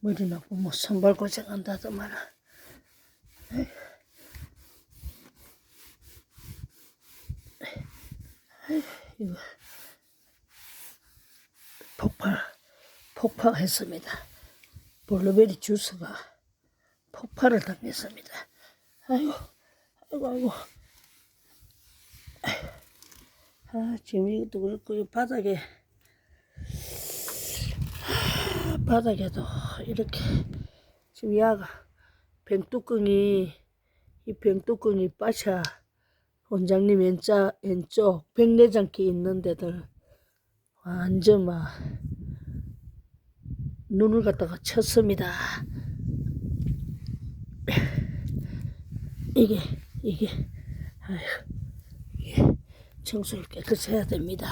머리 나고 뭐 손발 고생한다더 말아. 에휴. 에휴, 이거 폭발 폭발했습니다. 블루베리 주스가 폭발을 당했습니다. 아이고 아이고 아이고. 아 지금 이것도 그렇고 이 바닥에 바닥에도 이렇게 지금 야가 병뚜껑이 이 병뚜껑이 빠샤 원장님 왼자 왼쪽 백내장기 있는 데들 완전 막 눈을 갖다가 쳤습니다. 이게 이게 아휴 청소를 깨끗이 해야 됩니다.